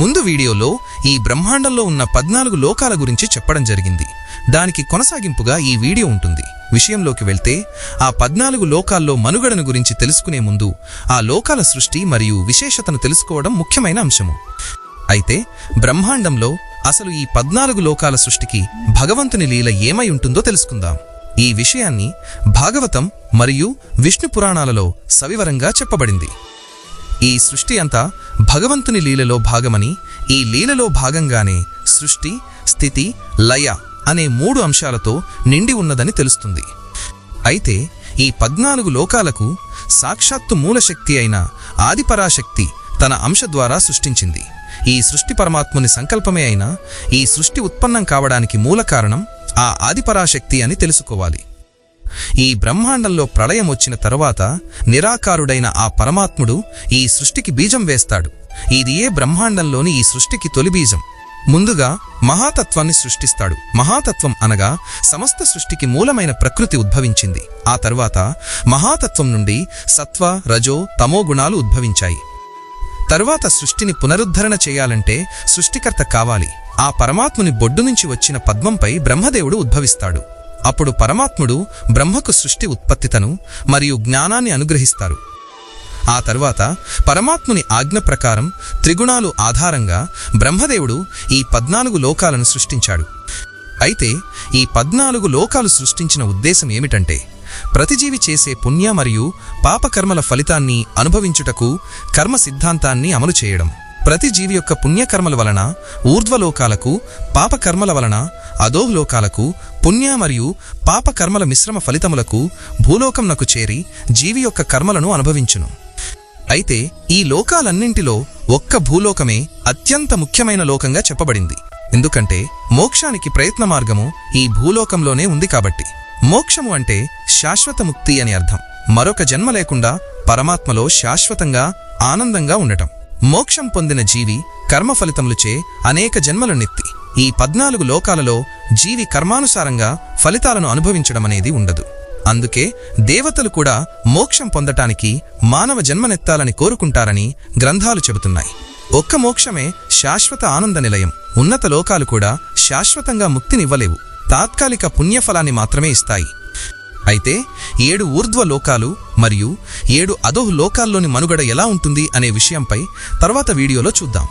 ముందు వీడియోలో ఈ బ్రహ్మాండంలో ఉన్న పద్నాలుగు లోకాల గురించి చెప్పడం జరిగింది. దానికి కొనసాగింపుగా ఈ వీడియో ఉంటుంది. విషయంలోకి వెళ్తే ఆ పద్నాలుగు లోకాల్లో మనుగడను గురించి తెలుసుకునే ముందు ఆ లోకాల సృష్టి మరియు విశేషతను తెలుసుకోవడం ముఖ్యమైన అంశము. అయితే బ్రహ్మాండంలో అసలు ఈ పద్నాలుగు లోకాల సృష్టికి భగవంతుని లీల ఏమై ఉంటుందో తెలుసుకుందాం. ఈ విషయాన్ని భాగవతం మరియు విష్ణు పురాణాలలో సవివరంగా చెప్పబడింది. ఈ సృష్టి అంతా భగవంతుని లీలలో భాగమని ఈ లీలలో భాగంగానే సృష్టి స్థితి లయ అనే మూడు అంశాలతో నిండి ఉన్నదని తెలుస్తుంది. అయితే ఈ పద్నాలుగు లోకాలకు సాక్షాత్తు మూలశక్తి అయిన ఆదిపరాశక్తి తన అంశ ద్వారా సృష్టించింది. ఈ సృష్టి పరమాత్ముని సంకల్పమే అయినా ఈ సృష్టి ఉత్పన్నం కావడానికి మూల కారణం ఆ ఆదిపరాశక్తి అని తెలుసుకోవాలి. ఈ బ్రహ్మాండంలో ప్రళయం వచ్చిన తరువాత నిరాకారుడైన ఆ పరమాత్ముడు ఈ సృష్టికి బీజం వేస్తాడు. ఇది ఏ బ్రహ్మాండంలోని ఈ సృష్టికి తొలి బీజం. ముందుగా మహాతత్వాన్ని సృష్టిస్తాడు. మహాతత్వం అనగా సమస్త సృష్టికి మూలమైన ప్రకృతి ఉద్భవించింది. ఆ తరువాత మహాతత్వం నుండి సత్వ రజో తమో గుణాలు ఉద్భవించాయి. తరువాత సృష్టిని పునరుద్ధరణ చేయాలంటే సృష్టికర్త కావాలి. ఆ పరమాత్ముని బొడ్డు నుంచి వచ్చిన పద్మంపై బ్రహ్మదేవుడు ఉద్భవిస్తాడు. అప్పుడు పరమాత్ముడు బ్రహ్మకు సృష్టి ఉత్పత్తితను మరియు జ్ఞానాన్ని అనుగ్రహిస్తారు. ఆ తరువాత పరమాత్ముని ఆజ్ఞ ప్రకారం త్రిగుణాలు ఆధారంగా బ్రహ్మదేవుడు ఈ పద్నాలుగు లోకాలను సృష్టించాడు. అయితే ఈ పద్నాలుగు లోకాలు సృష్టించిన ఉద్దేశం ఏమిటంటే ప్రతిజీవి చేసే పుణ్య మరియు పాపకర్మల ఫలితాన్ని అనుభవించుటకు కర్మ సిద్ధాంతాన్ని అమలు చేయడం. ప్రతి జీవి యొక్క పుణ్యకర్మల వలన ఊర్ధ్వలోకాలకు పాపకర్మల వలన అధోలోకాలకు పుణ్య మరియు పాపకర్మల మిశ్రమ ఫలితములకు భూలోకంనకు చేరి జీవి యొక్క కర్మలను అనుభవించును. అయితే ఈ లోకాలన్నింటిలో ఒక్క భూలోకమే అత్యంత ముఖ్యమైన లోకంగా చెప్పబడింది. ఎందుకంటే మోక్షానికి ప్రయత్న మార్గము ఈ భూలోకంలోనే ఉంది కాబట్టి. మోక్షము అంటే శాశ్వత ముక్తి అని అర్థం. మరొక జన్మ లేకుండా పరమాత్మలో శాశ్వతంగా ఆనందంగా ఉండటం. మోక్షం పొందిన జీవి కర్మ ఫలితములుచే అనేక జన్మలు నెత్తి. ఈ పద్నాలుగు లోకాలలో జీవి కర్మానుసారంగా ఫలితాలను అనుభవించడం అనేది ఉండదు. అందుకే దేవతలు కూడా మోక్షం పొందటానికి మానవ జన్మనెత్తాలని కోరుకుంటారని గ్రంథాలు చెబుతున్నాయి. ఒక్క మోక్షమే శాశ్వత ఆనంద నిలయం. ఉన్నత లోకాలు కూడా శాశ్వతంగా ముక్తినివ్వలేవు. తాత్కాలిక పుణ్యఫలాన్ని మాత్రమే ఇస్తాయి. అయితే ఏడు ఊర్ధ్వ లోకాలు మరియు ఏడు అధోహ్ లోకాల్లోని మనుగడ ఎలా ఉంటుంది అనే విషయంపై తర్వాత వీడియోలో చూద్దాం.